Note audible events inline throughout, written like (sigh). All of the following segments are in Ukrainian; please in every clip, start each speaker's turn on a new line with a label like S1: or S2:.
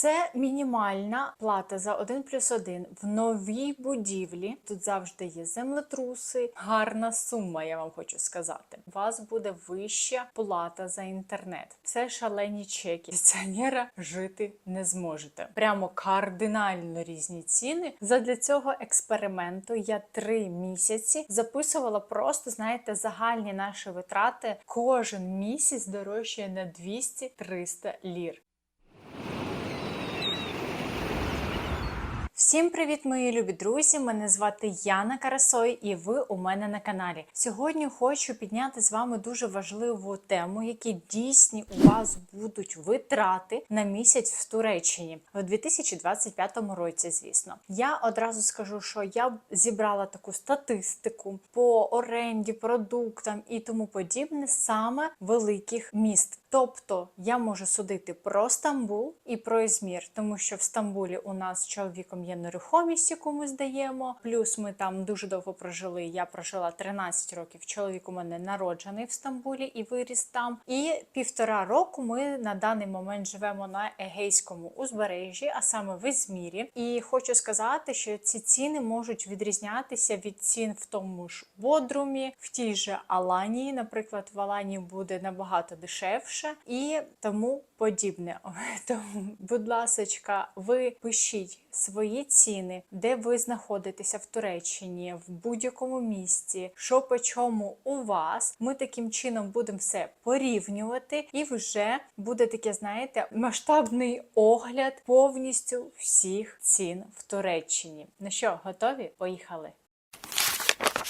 S1: Це мінімальна плата за 1 плюс 1 в новій будівлі. Тут завжди є землетруси. Гарна сума, я вам хочу сказати. У вас буде вища плата за інтернет. Це шалені чеки. Пенсіонера жити не зможете. Прямо кардинально різні ціни. Задля цього експерименту я три місяці записувала просто, знаєте, загальні наші витрати. Кожен місяць дорожчає на 200-300 лір. Всім привіт, мої любі друзі! Мене звати Яна Карасой, і ви у мене на каналі. Сьогодні хочу підняти з вами дуже важливу тему, які дійсні у вас будуть витрати на місяць в Туреччині у 2025 році. Звісно, я одразу скажу, що я зібрала таку статистику по оренді, продуктам і тому подібне саме великих міст. Тобто я можу судити про Стамбул і про Ізмір, тому що в Стамбулі у нас чоловіком є нерухомість, яку ми здаємо. Плюс ми там дуже довго прожили. Я прожила 13 років. Чоловік у мене народжений в Стамбулі і виріс там. І півтора року ми на даний момент живемо на Егейському узбережжі, а саме в Ізмірі. І хочу сказати, що ці ціни можуть відрізнятися від цін в тому ж Бодрумі, в тій же Аланії. Наприклад, в Аланії буде набагато дешевше і тому подібне. (laughs) Тому, будь ласочка, ви пишіть свої ціни, де ви знаходитеся в Туреччині, в будь-якому місці, що по чому у вас. Ми таким чином будемо все порівнювати, і вже буде таке, знаєте, масштабний огляд повністю всіх цін в Туреччині. Ну що, готові? Поїхали!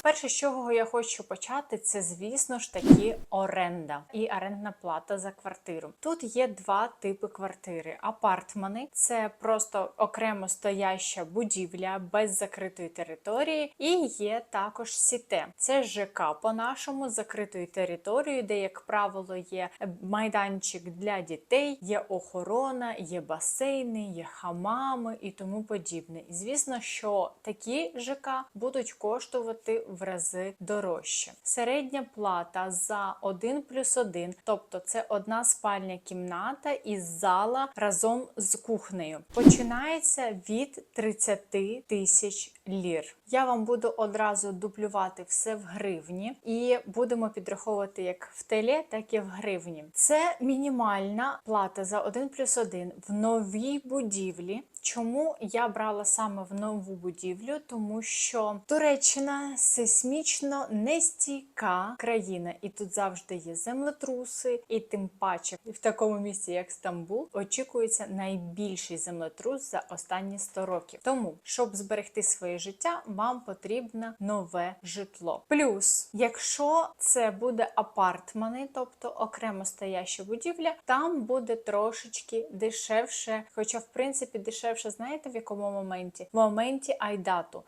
S1: Перше, з чого я хочу почати, це, звісно ж таки, оренда і орендна плата за квартиру. Тут є два типи квартири: апартмани це просто окремо стояща будівля без закритої території, і є також сіте. Це ЖК по-нашому закритою територією, де, як правило, є майданчик для дітей, є охорона, є басейни, є хамами і тому подібне. І звісно, що такі ЖК будуть коштувати в рази дорожче. Середня плата за 1 плюс 1, тобто це одна спальня кімната із зала разом з кухнею. Починається від 30 тисяч лір. Я вам буду одразу дублювати все в гривні, і будемо підраховувати як в телі, так і в гривні. Це мінімальна плата за 1 плюс 1 в новій будівлі. Чому я брала саме в нову будівлю? Тому що Туреччина сейсмічно нестійка країна, і тут завжди є землетруси, і тим паче в такому місці, як Стамбул, очікується найбільший землетрус за останні 100 років. Тому, щоб зберегти своє життя, вам потрібно нове житло. Плюс, якщо це буде апартмани, тобто окремо стояща будівля, там буде трошечки дешевше, хоча в принципі дешевше знаєте в якому моменті? В моменті айдату.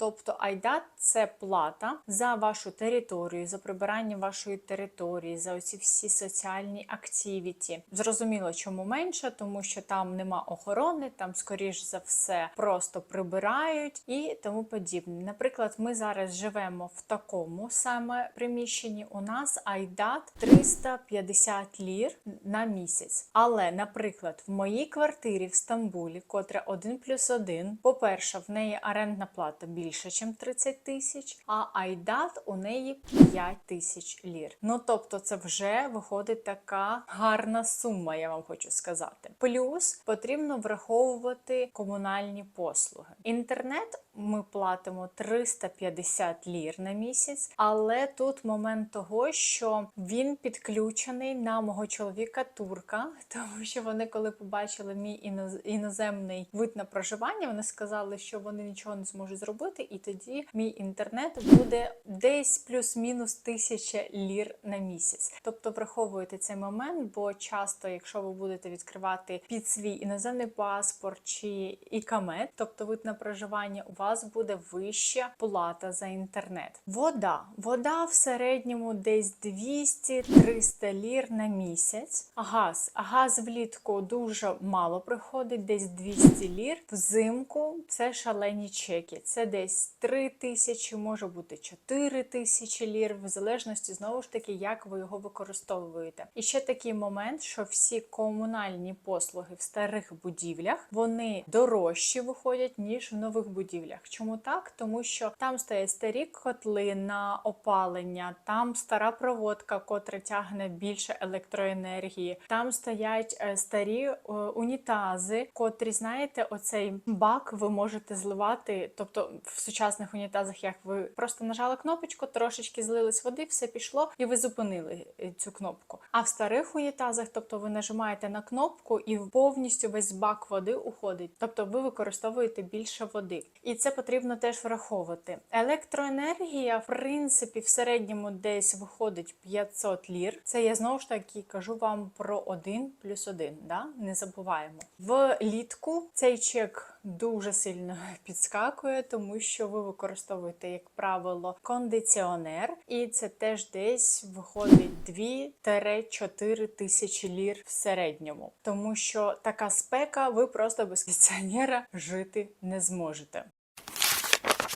S1: Тобто айдат це плата за вашу територію, за прибирання вашої території, за оці всі соціальні активіті. Зрозуміло, чому менше, тому що там нема охорони, там, скоріш за все, просто прибирають і тому подібне. Наприклад, ми зараз живемо в такому саме приміщенні. У нас айдат 350 лір на місяць. Але, наприклад, в моїй квартирі в Стамбулі, котра 1 плюс 1, по-перше, в неї орендна плата більше більше, ніж 30 тисяч, а айдат у неї 5 тисяч лір. Ну тобто, це вже виходить така гарна сума, я вам хочу сказати. Плюс потрібно враховувати комунальні послуги. Інтернет ми платимо 350 лір на місяць, але тут момент того, що він підключений на мого чоловіка турка, (laughs) тому що вони, коли побачили мій іноземний вид на проживання, вони сказали, що вони нічого не зможуть зробити і тоді мій інтернет буде десь плюс-мінус тисяча лір на місяць. Тобто враховуйте цей момент, бо часто, якщо ви будете відкривати під свій іноземний паспорт чи ікамет, тобто вид на проживання, у вас буде вища плата за інтернет. Вода. Вода в середньому десь 200-300 лір на місяць. Газ. Газ влітку дуже мало приходить, десь 200 лір. Взимку це шалені чеки. Це десь 3 тисячі, може бути 4 тисячі лір, в залежності знову ж таки, як ви його використовуєте. І ще такий момент, що всі комунальні послуги в старих будівлях вони дорожчі виходять ніж в нових будівлях. Чому так? Тому що там стоять старі котли на опалення, там стара проводка, котра тягне більше електроенергії. Там стоять е, старі е, унітази, котрі знаєте, оцей бак ви можете зливати. Тобто в сучасних унітазах, як ви просто нажали кнопочку, трошечки злились води, все пішло, і ви зупинили е, цю кнопку. А в старих унітазах, тобто ви нажимаєте на кнопку і повністю весь бак води уходить. Тобто ви використовуєте більше води. І це потрібно теж враховувати. Електроенергія, в принципі, в середньому десь виходить 500 лір. Це я знову ж таки кажу вам про 1 плюс 1, да? не забуваємо. Влітку цей чек дуже сильно (laughs) підскакує, тому що ви використовуєте, як правило, кондиціонер, і це теж десь виходить 2-4 тисячі лір в середньому, тому що така спека, ви просто без кондиціонера жити не зможете.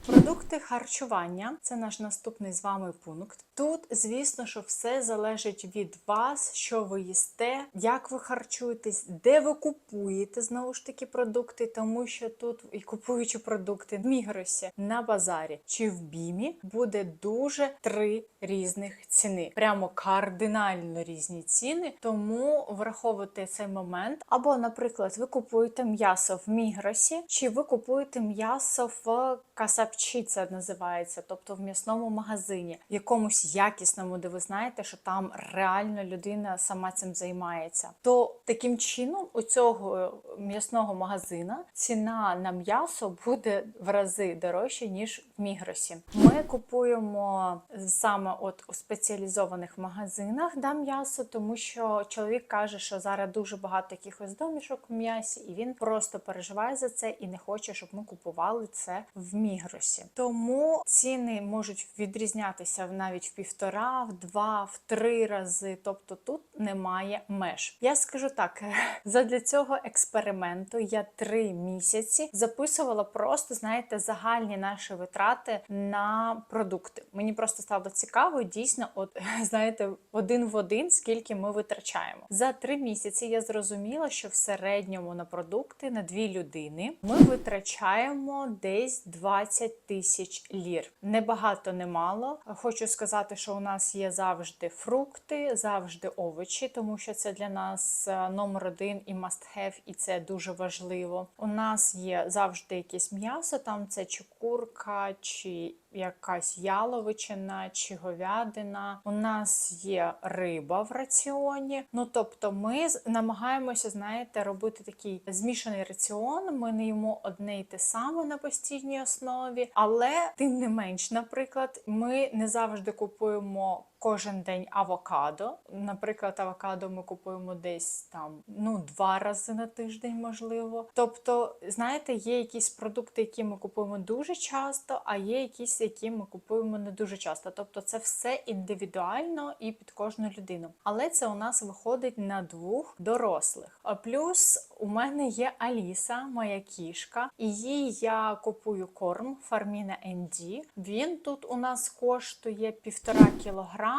S1: Продукти харчування це наш наступний з вами пункт. Тут, звісно, що все залежить від вас, що ви їсте, як ви харчуєтесь, де ви купуєте знову ж таки продукти, тому що тут і купуючи продукти в Мігросі на базарі чи в бімі, буде дуже три різних ціни. Прямо кардинально різні ціни. Тому враховуйте цей момент. Або, наприклад, ви купуєте м'ясо в Мігросі, чи ви купуєте м'ясо в Касапчі, це називається, тобто в м'ясному магазині, в якомусь якісному, де ви знаєте, що там реально людина сама цим займається. То таким чином у цього м'ясного магазина ціна на м'ясо буде в рази дорожче, ніж в Мігросі. Ми купуємо саме от у спеціалізованих магазинах да, м'ясо, тому що чоловік каже, що зараз дуже багато якихось домішок в м'ясі, і він просто переживає за це і не хоче, щоб ми купували це в Мігросі. Тому ціни можуть відрізнятися навіть в півтора, в два, в три рази. Тобто тут немає меж. Я скажу так: (laughs) задля цього експерименту я три місяці записувала просто, знаєте, загальні наші витрати на продукти. Мені просто стало цікаво, дійсно, от (laughs) знаєте, один в один, скільки ми витрачаємо. За три місяці я зрозуміла, що в середньому на продукти на дві людини ми витрачаємо десь 20 тисяч лір. Небагато, немало. Хочу сказати, що у нас є завжди фрукти, завжди овочі, тому що це для нас е, номер один і must have, і це дуже важливо. У нас є завжди якесь м'ясо, там це чи курка, чи якась яловичина чи говядина. У нас є риба в раціоні. Ну тобто, ми намагаємося, знаєте, робити такий змішаний раціон. Ми не їмо одне й те саме на постійній основі, але тим не менш, наприклад, ми не завжди купуємо. Кожен день авокадо. Наприклад, авокадо ми купуємо десь там ну два рази на тиждень, можливо. Тобто, знаєте, є якісь продукти, які ми купуємо дуже часто, а є якісь, які ми купуємо не дуже часто. Тобто, це все індивідуально і під кожну людину. Але це у нас виходить на двох дорослих. Плюс у мене є Аліса, моя кішка, і їй я купую корм Фарміна ND. Він тут у нас коштує півтора кілограма.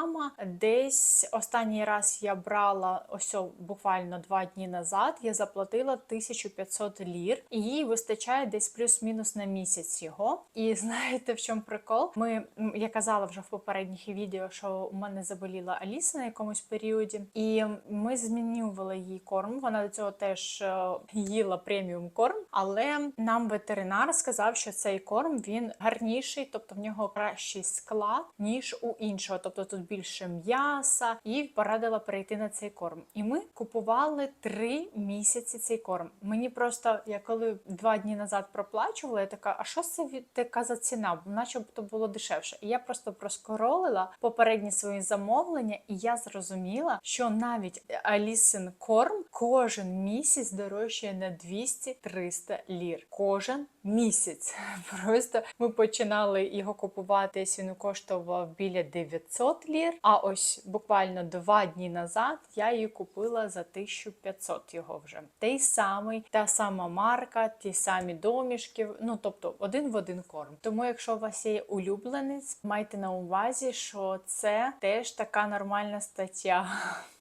S1: Десь останній раз я брала ось буквально два дні назад. Я заплатила 1500 лір, і їй вистачає десь плюс-мінус на місяць його. І (laughs) знаєте, в чому прикол? Ми я казала вже в попередніх відео, що у мене заболіла Аліса на якомусь періоді, і ми змінювали їй корм. Вона до цього теж е, їла преміум корм, але нам ветеринар сказав, що цей корм він гарніший, тобто в нього кращий склад ніж у іншого. Тобто тут більше м'яса, і порадила перейти на цей корм. І ми купували три місяці цей корм. Мені просто я коли два дні назад проплачувала, я така, а що це така за ціна? Бо начебто було дешевше. І я просто проскоролила попередні свої замовлення, і я зрозуміла, що навіть Алісин корм кожен місяць дорожчає на 200-300 лір. Кожен місяць. (laughs) Просто ми починали його купувати. Він коштував біля 900 лір. А ось буквально два дні назад я її купила за 1500 його вже. Той самий, та сама марка, ті самі домішки. Ну тобто один в один корм. Тому, якщо у вас є улюбленець, майте на увазі, що це теж така нормальна стаття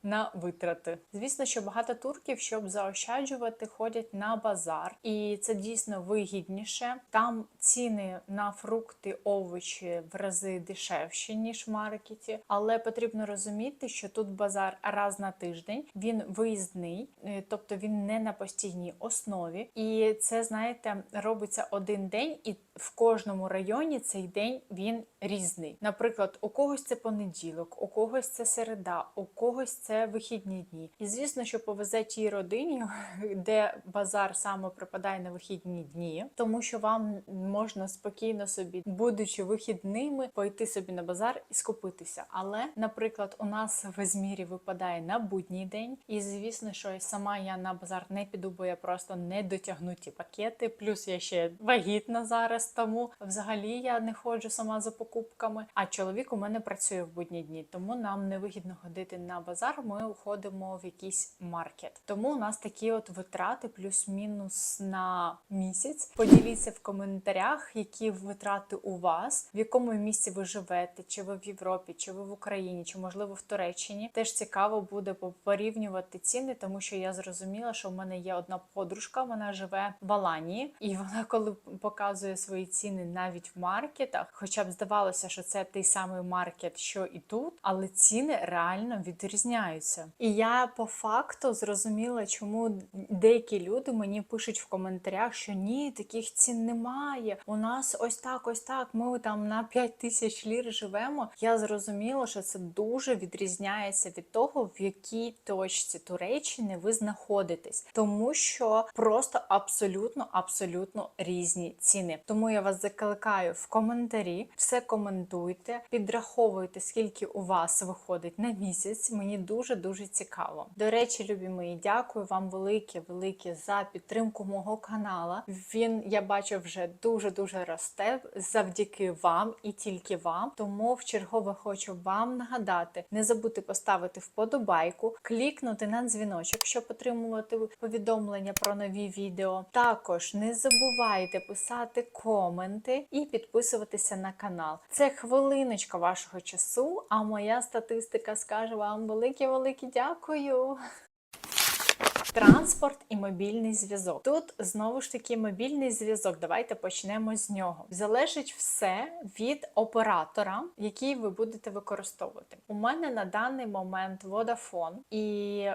S1: на витрати. Звісно, що багато турків, щоб заощаджувати, ходять на базар, і це дійсно вигідніше. Там ціни на фрукти, овочі в рази дешевші ніж в маркеті, але потрібно розуміти, що тут базар раз на тиждень, він виїзний, е, тобто він не на постійній основі. І це, знаєте, робиться один день, і в кожному районі цей день він різний. Наприклад, у когось це понеділок, у когось це середа, у когось це вихідні дні. І звісно, що повезе тій родині, (laughs) де базар саме припадає на вихідні дні, тому що вам можна спокійно собі, будучи вихідними, пойти собі на базар і скупитися. Але, наприклад, у нас в Ізмірі випадає на будній день, і звісно, що сама я на базар не піду, бо я просто не дотягну ті пакети. Плюс я ще вагітна зараз, тому взагалі я не ходжу сама за покупками. А чоловік у мене працює в будні дні, тому нам не вигідно ходити на базар. Ми уходимо в якийсь маркет. Тому у нас такі от витрати, плюс-мінус на місяць. Поділіться в коментарях, які витрати у вас, в якому місці ви живете, чи ви в Європі, чи ви в Україні, чи можливо в Туреччині. Теж цікаво буде порівнювати ціни, тому що я зрозуміла, що в мене є одна подружка, вона живе в Аланії, і вона, коли показує свої ціни навіть в маркетах, хоча б здавалося, що це той самий маркет, що і тут, але ціни реально відрізняються. І я по факту зрозуміла, чому деякі люди мені пишуть в коментарях, що ні, таких цін немає. У нас ось так, ось так. Ми там на 5 тисяч лір живемо. Я зрозуміла, що це дуже відрізняється від того, в якій точці Туреччини ви знаходитесь, тому що просто абсолютно, абсолютно різні ціни. Тому я вас закликаю в коментарі, все коментуйте, підраховуйте, скільки у вас виходить на місяць. Мені дуже дуже цікаво. До речі, любі мої, дякую вам велике, велике за підтримку мого канала. Він я бачу вже дуже дуже росте завдяки вам і тільки вам. Тому в чергове хочу вам нагадати: не забудьте поставити вподобайку, клікнути на дзвіночок, щоб отримувати повідомлення про нові відео. Також не забувайте писати коменти і підписуватися на канал. Це хвилиночка вашого часу, а моя статистика скаже вам велике-велике дякую. Транспорт і мобільний зв'язок. Тут знову ж таки мобільний зв'язок. Давайте почнемо з нього. Залежить все від оператора, який ви будете використовувати. У мене на даний момент Vodafone, і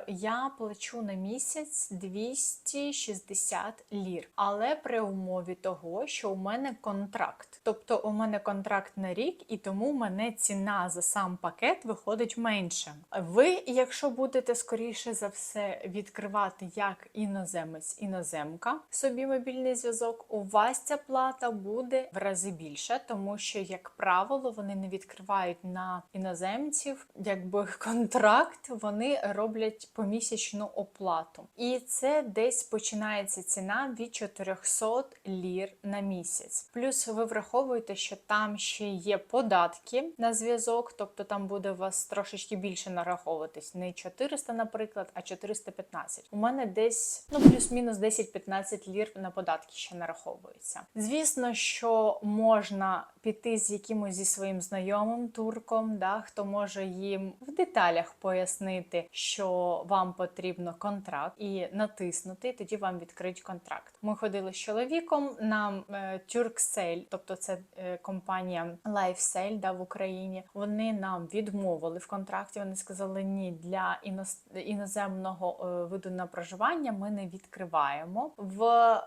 S1: я плачу на місяць 260 лір. Але при умові того, що у мене контракт. Тобто у мене контракт на рік, і тому у мене ціна за сам пакет виходить менше. Ви, якщо будете скоріше за все відкривати як іноземець іноземка собі мобільний зв'язок, у вас ця плата буде в рази більше, тому що, як правило, вони не відкривають на іноземців, якби (laughs) контракт, вони роблять помісячну оплату. І це десь починається ціна від 400 лір на місяць. Плюс ви враховуєте, що там ще є податки на зв'язок, тобто там буде у вас трошечки більше нараховуватись. Не 400, наприклад, а 415. У мене десь ну плюс-мінус 10-15 лір на податки ще нараховується. Звісно, що можна піти з якимось зі своїм знайомим турком, да, хто може їм в деталях пояснити, що вам потрібно контракт, і натиснути, тоді вам відкриють контракт. Ми ходили з чоловіком на е, Turkcell, тобто це е, компанія LifeSale да, в Україні. Вони нам відмовили в контракті. Вони сказали, ні, для іноземного е, виду на проживання ми не відкриваємо. В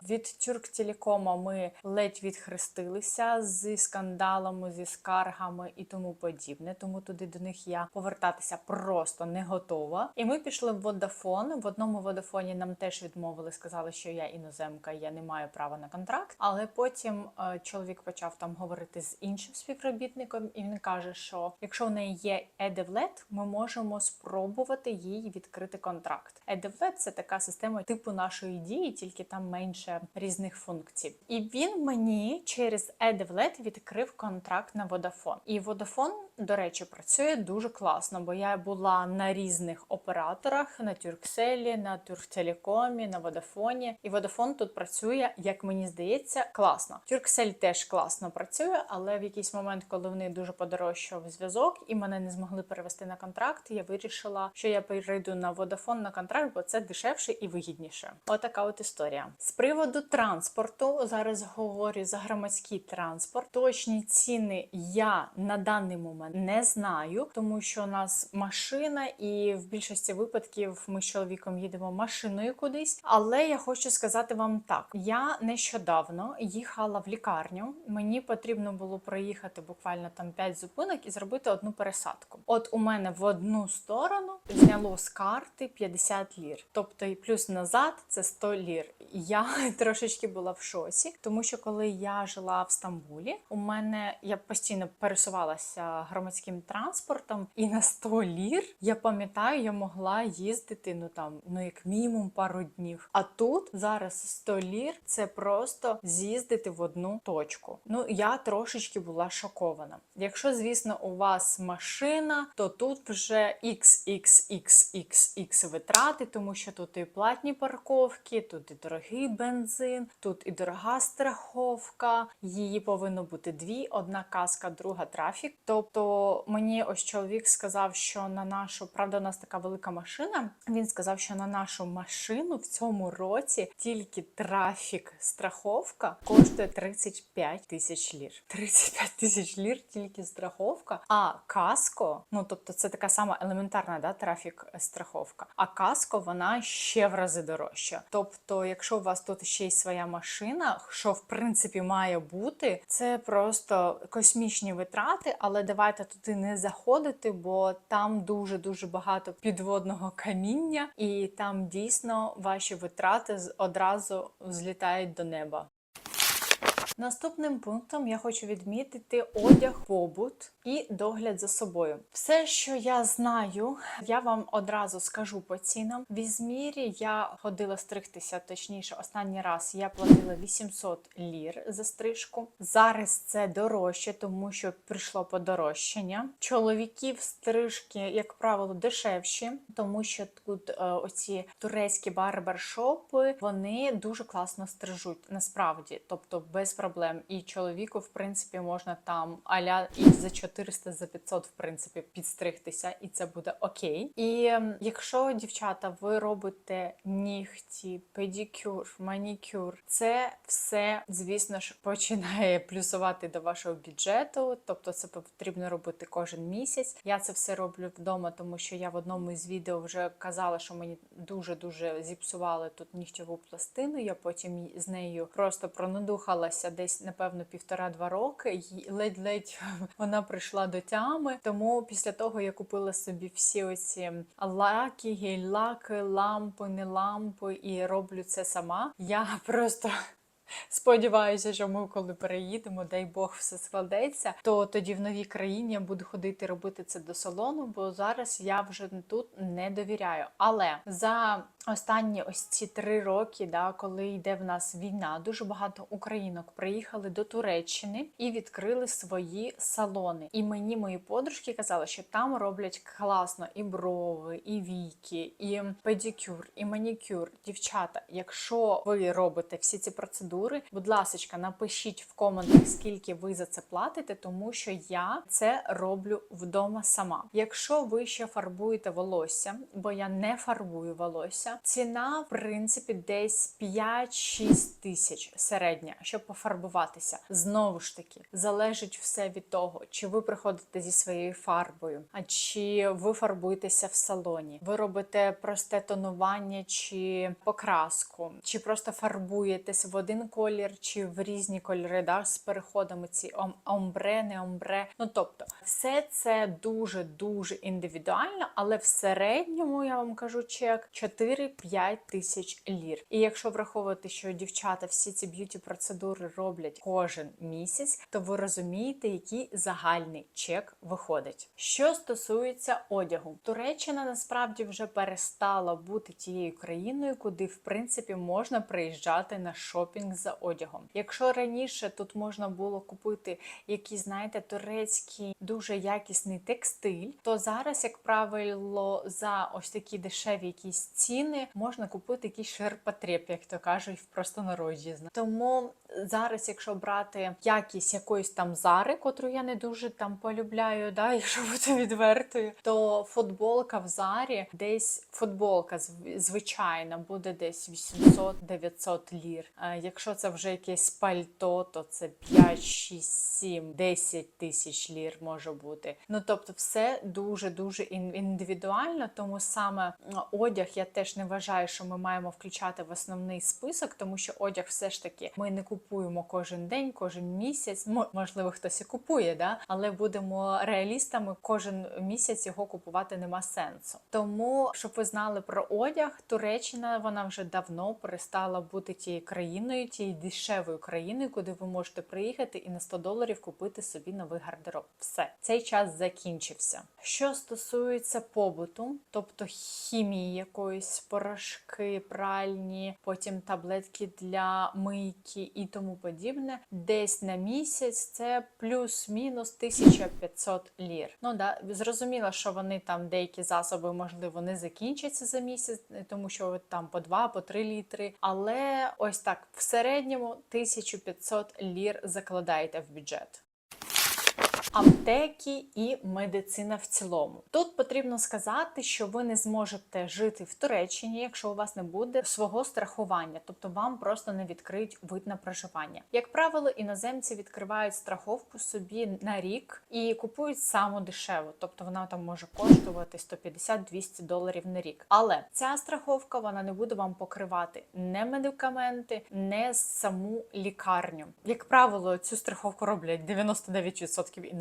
S1: від Тюрктелекома ми ледь відхрестилися зі скандалами, зі скаргами і тому подібне. Тому туди до них я повертатися просто не готова. І ми пішли в Водафон. В одному Водафоні нам теж відмовили, сказали, що я іноземка, я не маю права на контракт. Але потім е, чоловік почав там говорити з іншим співробітником, і він каже, що якщо в неї є EDVLET, ми можемо спробувати їй відкрити контракт. EDVLET – це така система типу нашої дії, тільки там менше різних функцій. І він мені через EDVLET відкрив контракт на Vodafone. І Vodafone, до речі, працює дуже класно, бо я була на різних операторах на Turkcell, на Турктелекомі, на Vodafone. І Vodafone тут працює, як мені здається, класно. Turkcell теж класно працює, але в якийсь момент, коли вони дуже подорожчав зв'язок і мене не змогли перевести на контракт, я вирішила, що я перейду на Vodafone на контракт, бо це дешевше і вигідніше. Отака от історія. З приводу транспорту зараз говорю за громадський транспорт. Точні ціни я на даний момент не знаю, тому що у нас машина, і в більшості випадків ми з чоловіком їдемо машиною кудись. Але я хочу сказати вам так: я нещодавно їхала в лікарню. Мені потрібно було проїхати буквально там 5 зупинок і зробити одну пересадку. От у мене в одну сторону зняло з карти 50 лір, тобто і плюс назад це 100 лір. Я (laughs) трошечки була в шоці, тому що коли я жила в Стамбулі, у мене я постійно пересувалася громадським транспортом, і на 100 лір я пам'ятаю, я могла їздити ну там ну як мінімум пару днів. А тут зараз 100 лір це просто з'їздити в одну точку. Ну я трошечки була шокована. Якщо, звісно, у вас машина, то тут вже XXXXX витрати, тому що тут і платні парковки, тут і дорогий бензин, тут і дорога страховка. Її повинно бути дві: одна каска, друга трафік. Тобто мені ось чоловік сказав, що на нашу правда, у нас така велика машина. Він сказав, що на нашу машину в цьому році тільки трафік страховка коштує 35 тисяч лір. 35 тисяч лір тільки страховка. А каско, ну тобто це така сама елементарна да, трафік страховка. А каско вона ще в рази дорожча. Тобто, якщо у вас тут ще й своя машина, що в принципі має бути, це просто космічні витрати, але давайте туди не заходити, бо там дуже дуже багато підводного каміння, і там дійсно ваші витрати одразу злітають до неба. Наступним пунктом я хочу відмітити одяг, побут і догляд за собою. Все, що я знаю, я вам одразу скажу по цінам. В Ізмірі я ходила стригтися, точніше, останній раз я платила 800 лір за стрижку. Зараз це дорожче, тому що прийшло подорожчання. Чоловіків стрижки, як правило, дешевші, тому що тут е, оці турецькі барбершопи вони дуже класно стрижуть насправді, тобто без проблем. І чоловіку, в принципі, можна там аля і за 400, за 500, в принципі, підстригтися, і це буде окей. І ем, якщо дівчата, ви робите нігті, педикюр, манікюр, це все, звісно ж, починає плюсувати до вашого бюджету. Тобто, це потрібно робити кожен місяць. Я це все роблю вдома, тому що я в одному із відео вже казала, що мені дуже дуже зіпсували тут нігтєву пластину. Я потім з нею просто пронадухалася десь, напевно, півтора-два роки, і ледь-ледь (laughs) вона прийшла до тями. Тому після того я купила собі всі оці лаки, гель-лаки, лампи, не лампи, і роблю це сама. Я (laughs) просто. Сподіваюся, що ми, коли переїдемо, дай Бог, все складеться, то тоді в новій країні я буду ходити робити це до салону, бо зараз я вже тут не довіряю. Але за останні ось ці три роки, да, коли йде в нас війна, дуже багато українок приїхали до Туреччини і відкрили свої салони. І мені мої подружки казали, що там роблять класно і брови, і віки, і педикюр, і манікюр. Дівчата, якщо ви робите всі ці процедури, будь ласка, напишіть в коментах, скільки ви за це платите, тому що я це роблю вдома сама. Якщо ви ще фарбуєте волосся, бо я не фарбую волосся, ціна в принципі десь 5-6 тисяч середня, щоб пофарбуватися. Знову ж таки, залежить все від того, чи ви приходите зі своєю фарбою, а чи ви фарбуєтеся в салоні, ви робите просте тонування чи покраску, чи просто фарбуєтесь в один колір, чи в різні кольори, да, з переходами ці ом- омбре, не омбре. Ну тобто, все це дуже дуже індивідуально, але в середньому я вам кажу чек 4-5 тисяч лір. І якщо враховувати, що дівчата всі ці б'юті процедури роблять кожен місяць, то ви розумієте, який загальний чек виходить. Що стосується одягу, Туреччина насправді вже перестала бути тією країною, куди в принципі можна приїжджати на шопінг за одягом. Якщо раніше тут можна було купити якийсь, знаєте, турецький дуже якісний текстиль, то зараз, як правило, за ось такі дешеві якісь ціни можна купити якийсь ширпотреб, як то кажуть в простонароді. Тому зараз, якщо брати якість якоїсь там зари, котру я не дуже там полюбляю, да, (laughs) якщо бути відвертою, то футболка в зарі десь футболка звичайна буде десь 800-900 лір. А якщо це вже якесь пальто, то це 5, 6, 7, 10 тисяч лір може бути. Ну тобто, все дуже дуже індивідуально, тому саме одяг я теж не вважаю, що ми маємо включати в основний список, тому що одяг все ж таки ми не купуємо кожен день, кожен місяць. Мо- Можливо, хтось і купує, да? але будемо реалістами, кожен місяць його купувати нема сенсу. Тому, щоб ви знали про одяг, Туреччина вона вже давно перестала бути тією країною, тією дешевою країною, куди ви можете приїхати і на 100 доларів купити собі новий гардероб. Все, цей час закінчився. Що стосується побуту, тобто хімії якоїсь порошки, пральні, потім таблетки для мийки і тому подібне, десь на місяць це плюс-мінус 1500 лір. Ну да, зрозуміло, що вони там деякі засоби можливо не закінчаться за місяць, тому що там по 2, по 3 літри. Але ось так в середньому 1500 лір закладаєте в бюджет. Аптеки і медицина в цілому. Тут потрібно сказати, що ви не зможете жити в Туреччині, якщо у вас не буде свого страхування, тобто вам просто не відкриють вид на проживання. Як правило, іноземці відкривають страховку собі на рік і купують саму дешеву, тобто вона там може коштувати 150-200 доларів на рік. Але ця страховка вона не буде вам покривати не медикаменти, не саму лікарню. Як правило, цю страховку роблять 99% іноземців,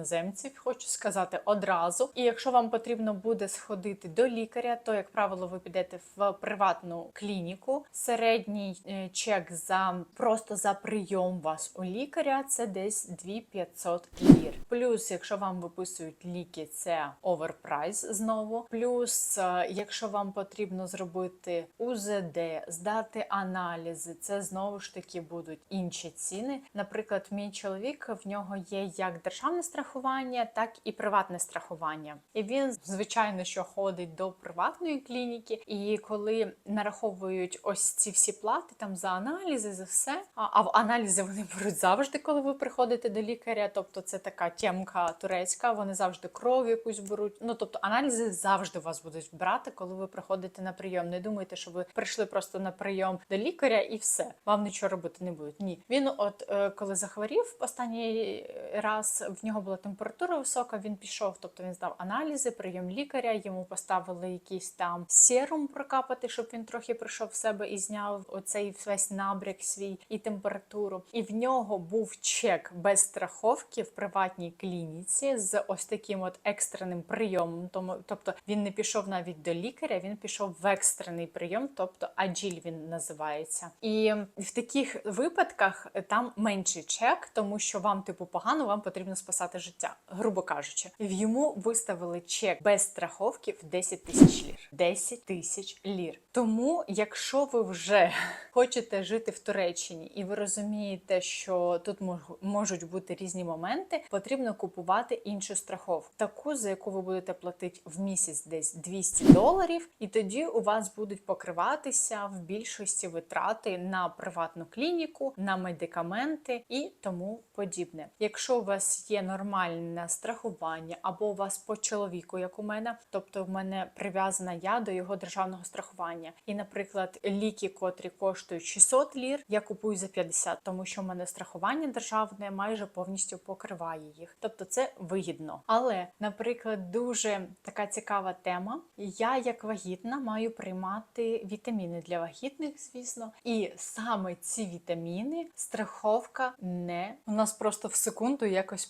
S1: хочу сказати одразу. І якщо вам потрібно буде сходити до лікаря, то як правило ви підете в приватну клініку. Середній е, чек за просто за прийом вас у лікаря це десь 2500 лір. Плюс, якщо вам виписують ліки, це оверпрайс знову. Плюс, е, якщо вам потрібно зробити УЗД, здати аналізи, це знову ж таки будуть інші ціни. Наприклад, мій чоловік в нього є як державне страхування, так і приватне страхування. І він, звичайно, що ходить до приватної клініки, і коли нараховують ось ці всі плати там за аналізи, за все. А, а в аналізи вони беруть завжди, коли ви приходите до лікаря. Тобто це така тємка турецька, вони завжди кров якусь беруть. Ну тобто аналізи завжди вас будуть брати, коли ви приходите на прийом. Не думайте, що ви прийшли просто на прийом до лікаря і все. Вам нічого робити не будуть. Ні, він, от е, коли захворів останній раз, в нього була температура висока. Він пішов, тобто він здав аналізи, прийом лікаря. Йому поставили якийсь там серум прокапати, щоб він трохи прийшов в себе і зняв оцей весь набряк свій і температуру. І в нього був чек без страховки в приватній клініці з ось таким от екстреним прийомом. Тому, тобто він не пішов навіть до лікаря, він пішов в екстрений прийом, тобто аджіль він називається. І в таких випадках там менший чек, тому що вам, типу, погано, вам потрібно спасати життя, грубо кажучи. Йому виставили чек без страховки в 10 тисяч лір. 10 тисяч лір. Тому, якщо ви вже (laughs) хочете жити в Туреччині і ви розумієте, що тут можуть бути різні моменти, потрібно купувати іншу страховку, таку, за яку ви будете платити в місяць десь 200 доларів, і тоді у вас будуть покриватися в більшості витрати на приватну клініку, на медикаменти і тому подібне. Якщо у вас є нормальна нормальне страхування, або у вас по чоловіку, як у мене, тобто в мене прив'язана я до його державного страхування. І, наприклад, ліки, котрі коштують 600 лір, я купую за 50, тому що в мене страхування державне майже повністю покриває їх. Тобто це вигідно. Але, наприклад, дуже така цікава тема. Я, як вагітна, маю приймати вітаміни для вагітних, звісно, і саме ці вітаміни страховка не у нас просто в секунду якось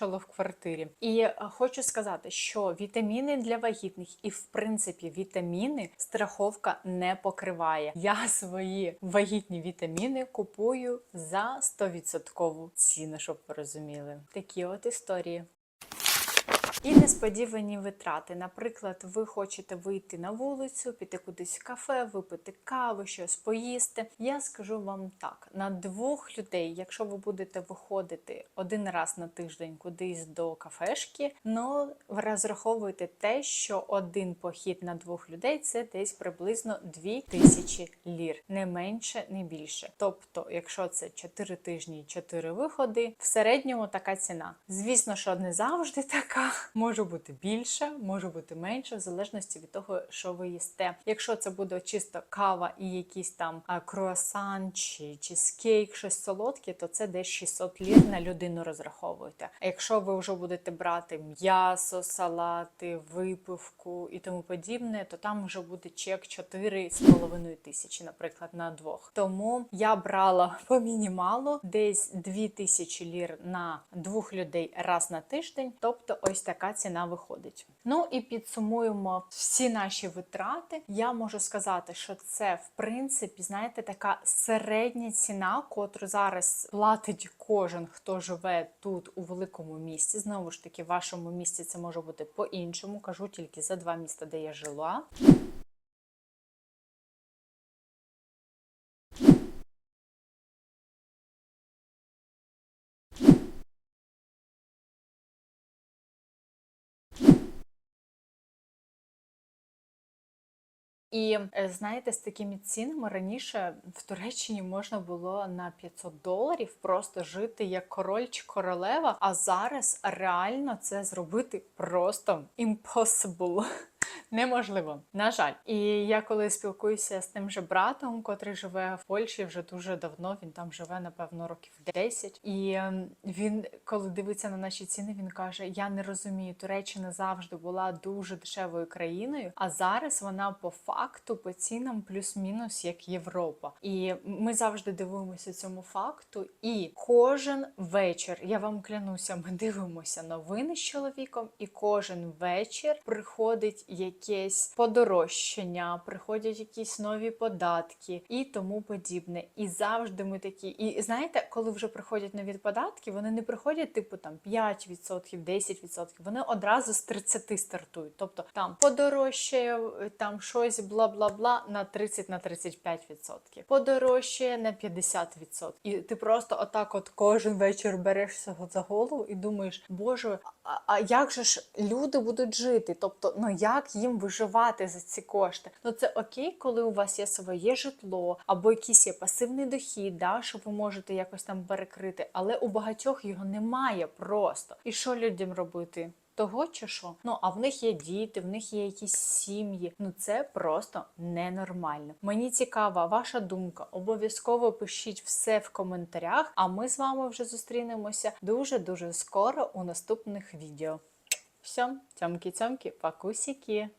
S1: потемнішало в квартирі. І е, хочу сказати, що вітаміни для вагітних і в принципі вітаміни страховка не покриває. Я свої вагітні вітаміни купую за 100% ціну, щоб ви розуміли. Такі от історії. І несподівані витрати. Наприклад, ви хочете вийти на вулицю, піти кудись в кафе, випити каву, щось поїсти. Я скажу вам так: на двох людей, якщо ви будете виходити один раз на тиждень кудись до кафешки, ну ви розраховуєте те, що один похід на двох людей це десь приблизно 2 тисячі лір, не менше, не більше. Тобто, якщо це 4 тижні, 4 виходи, в середньому така ціна. Звісно, що не завжди (laughs) така. Може бути більше, може бути менше, в залежності від того, що ви їсте. Якщо це буде чисто кава і якийсь там круасан чи чизкейк, щось солодке, то це десь 600 лір на людину розраховуєте. А якщо ви вже будете брати м'ясо, салати, випивку і тому подібне, то там вже буде чек 4,5 тисячі, наприклад, на двох. Тому я брала (laughs) по мінімалу десь 2 тисячі лір на двох людей раз на тиждень, тобто ось така ціна виходить. Ну і підсумуємо всі наші витрати. Я можу сказати, що це в принципі, знаєте, така середня ціна, котру зараз платить кожен, хто живе тут у великому місті. Знову ж таки, в вашому місті це може бути по-іншому. Кажу тільки за два міста, де я жила. І е, знаєте, з такими цінами раніше в Туреччині можна було на 500 доларів просто жити як король чи королева. А зараз реально це зробити просто impossible. Неможливо, на жаль. І я коли спілкуюся з тим же братом, котрий живе в Польщі вже дуже давно. Він там живе, напевно, років 10. І ем, він, коли дивиться на наші ціни, він каже: Я не розумію, Туреччина завжди була дуже дешевою країною, а зараз вона по факту по цінам плюс-мінус як Європа. І ми завжди дивуємося цьому факту. І кожен вечір, я вам клянуся, ми дивимося новини з чоловіком, і кожен вечір приходить якесь подорожчання, приходять якісь нові податки і тому подібне. І завжди ми такі. І знаєте, коли вже приходять нові податки, вони не приходять, типу там 5%, 10%, вони одразу з 30 стартують. Тобто там подорожчає там щось бла бла бла на 30 на 35%. Подорожчає на 50%. І ти просто отак, от кожен вечір берешся за голову і думаєш, боже, а, а як же ж люди будуть жити? Тобто, ну як їм виживати за ці кошти? Ну це окей, коли у вас є своє житло або якийсь є пасивний дохід, да, що ви можете якось там перекрити, але у багатьох його немає просто. І що людям робити? Того чи що? Ну а в них є діти, в них є якісь сім'ї. Ну це просто ненормально. Мені цікава ваша думка. Обов'язково пишіть все в коментарях. А ми з вами вже зустрінемося дуже дуже скоро у наступних відео. Все, тямки-тямки, пакусіки!